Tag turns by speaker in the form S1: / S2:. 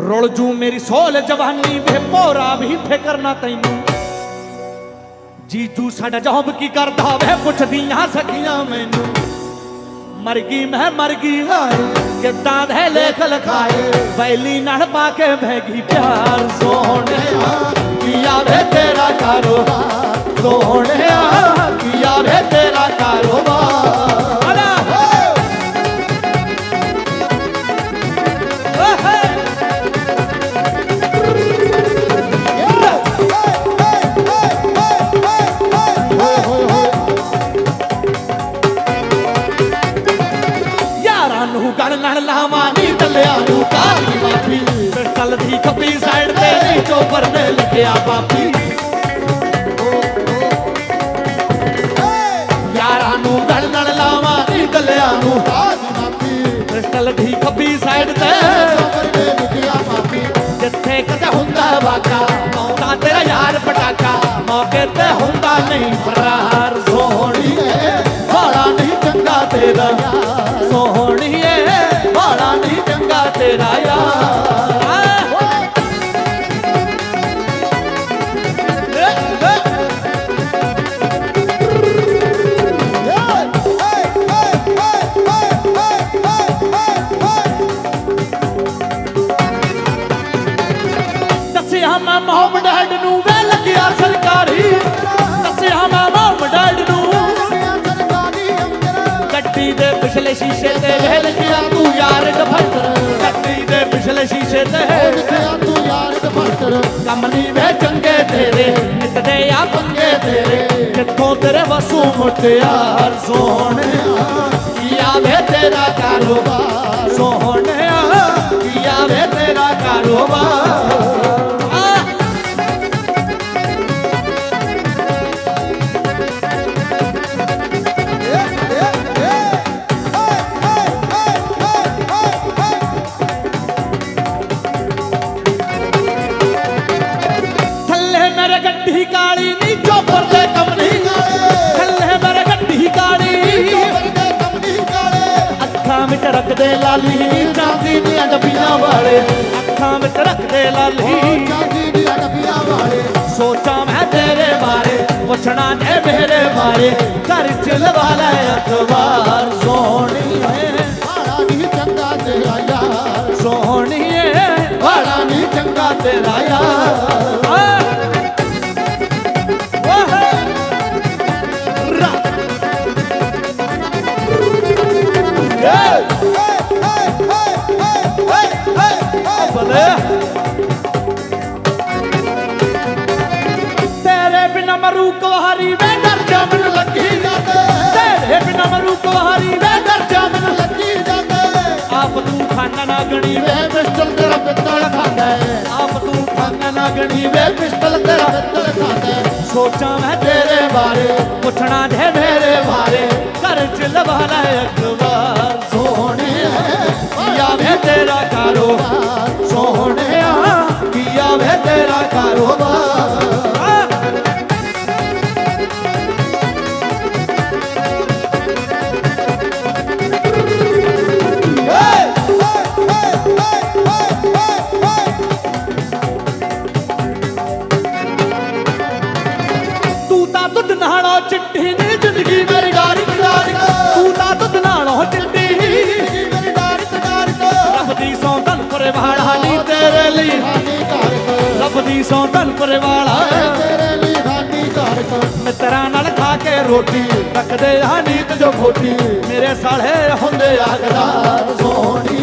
S1: ਰੁਲ ਜੂ ਮੇਰੀ ਸੋਲ ਜਵਾਨੀ ਵੇ ਭੋਰਾ ਵੀ ਫਿਕਰ ਨਾ ਤੈਨੂੰ। ਜੀਜੂ ਸਾਡਾ ਜੌਬ ਕੀ ਕਰਦਾ ਵੇ, ਪੁੱਛਦੀਆਂ ਸਖੀਆਂ ਮੈਨੂੰ। ਮਰ ਗਈ, ਮੈਂ ਮਰ ਗਈ, ਹਾਏ, ਕਿੱਦਾਂ ਦੇ ਲੇਖ ਲਖਾਏ। ਵੈਲੀ ਨਾਲ ਪਾ ਕੇ ਬਹਿ ਪਿਆਰ, ਸੋਹਣਿਆ ਕੀਆ ਵੇ ਤੇਰਾ ਕਾਰੋਬਾਰ ਸੋਹਣਿਆ ਯਾਰਾਂ ਗਣ ਲਾਵਾਂ ਨੀ ਟੱਲਿਆਂ ਨੂੰ ਕਾਲੀ ਮਾਫੀ। ਪਿਸਟਲ ਦੀ ਖੱਬੀ ਸਾਈਡ ਤੇ ਨੀ ਚੋਪਰ ਨੇ ਲਿਖਿਆ ਬਾਪੀ ਯਾਰਾਂ ਨੂੰ ਗਣ ਲੜ ਲਾਵਾਂ ਨੀ ਟੱਲਿਆਂ ਨੂੰ ਪਿਸਟਲ ਦੀ ਖੱਬੀ ਸਾਈਡ ਤੇ ਜਿੱਥੇ ਕਦੇ ਹੁੰਦਾ ਵਾਕਾ ਮੌਕਾ ਤੇਰਾ ਯਾਰ ਪਟਾਕਾ। ਮੌਕੇ ਤੇ ਹੁੰਦਾ ਨਹੀਂ ਫਰਾਰ ਸੋਹਣੀਏ ਬਾਲਾ ਨਹੀਂ ਚੰਗਾ ਤੇਰਾ। ਮੈਂ ਮੋਹਮ ਡੈਡ ਨੂੰ ਵੇ ਲੱਗਿਆ ਸਰਕਾਰੀ। ਦੱਸਿਆ ਮੈਂ ਮੋਹਮ ਡੈਡ ਨੂੰ। ਗੱਡੀ ਦੇ ਪਿਛਲੇ ਸ਼ੀਸ਼ੇ ਤੇ ਵੇ ਲੱਗਿਆ ਤੂੰ ਯਾਰ ਡਫਟਰ ਗੱਡੀ ਦੇ ਪਿਛਲੇ ਸ਼ੀਸ਼ੇ ਤੇ ਕੰਮ ਨਹੀਂ ਵੇ ਚੰਗੇ ਤੇਰੇ ਨਿੱਤਦੇ ਆ ਪੰਗੇ ਤੇਰੇ। ਕਿੱਥੋਂ ਤੇਰੇ ਵਸੂ ਮੁਟਿਆਰ ਸੋਹਣਿਆ। ਕੀਆ ਵੇ ਤੇਰਾ ਕਾਰੋਬਾਰ? ਸੋਹਣਿਆ ਕੀਆ ਵੇ ਤੇਰਾ ਕਾਰੋਬਾਰ? ਮੇਰੇ ਘਰ ਚ ਲਵਾ ਲੈ ਅਖਬਾਰ ਸੋਹਣੀਏ ਸੋਹਣੀਏ ਨਹੀਂ ਚੰਗਾ ਤੇਰਾ ਯਾਰ ਆ। ਓਹੇ। ਰਾ। ਏ। ਬਲੇ ਤੇਰੇ ਬਿਨਾ ਮਰੂ ਕੁਹਾਰੀ ਵੇ ਡਰ ਜਾ ਮੈਨੂੰ ਲੱਗੀ ਤੇਰੇ ਬਿਨਾ ਮਰੂ ਕੁਹਾਰੀ ਵੇ ਡਰ ਜਾ ਮੈਨੂੰ ਆਪ ਤੂੰ ਖਾਨਾ ਨਾ ਗਣੀ ਵੇ ਪਿਸਤਲ ਤੇਰਾ ਪਿੱਤਲ ਖਾਂਦਾ ਆਪ ਤੂੰ ਖਾਨਾ ਨਾ ਗਣੀ ਵੇ ਪਿਸਤਲ ਤੇਰਾ ਪਿੱਤਲ ਖਾਂਦਾ ਸੋਚਾਂ ਮੈਂ ਤੇਰੇ ਬਾਰੇ, ਪੁੱਛਣਾ ਜੇ ਮੇਰੇ ਬਾਰੇ। ਘਰ ਚ ਲਵਾ ਲੈ ਅਖਬਾਰ ਸੋਹਣਿਆ ਕੀਆ ਤੇਰਾ ਕਾਰੋਬਾਰ। ਸੋਹਣਿਆ ਕੀਆ ਵੇ ਤੇਰਾ ਕਾਰੋਬਾਰ। ਰੱਬ ਦੀ ਸੌ ਧਨ ਪਰੇ ਵਾਲਾ ਮਿੱਤਰਾਂ ਨਾਲ ਖਾ ਕੇ ਰੋਟੀ ਰੱਖਦੇ ਆ ਨੀਤ ਜੋ ਖੋਟੀ। ਮੇਰੇ ਸਾਲੇ ਹੁੰਦੇ ਵਾਲਾ ਚੰਗਾ ਤੇਰਾ ਯਾਰ